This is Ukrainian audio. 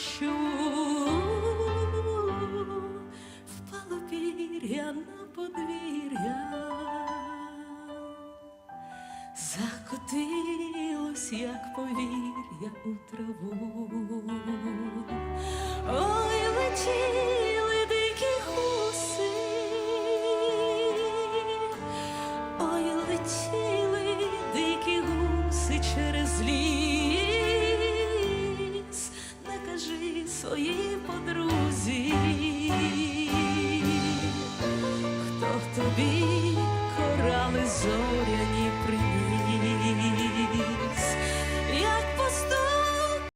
що впало пір'я на подвір'я, закотилось, як повір'я у траву, ой летіли дикі гуси, ой летіли. своїй подрузі, хто в тобі корали зорі.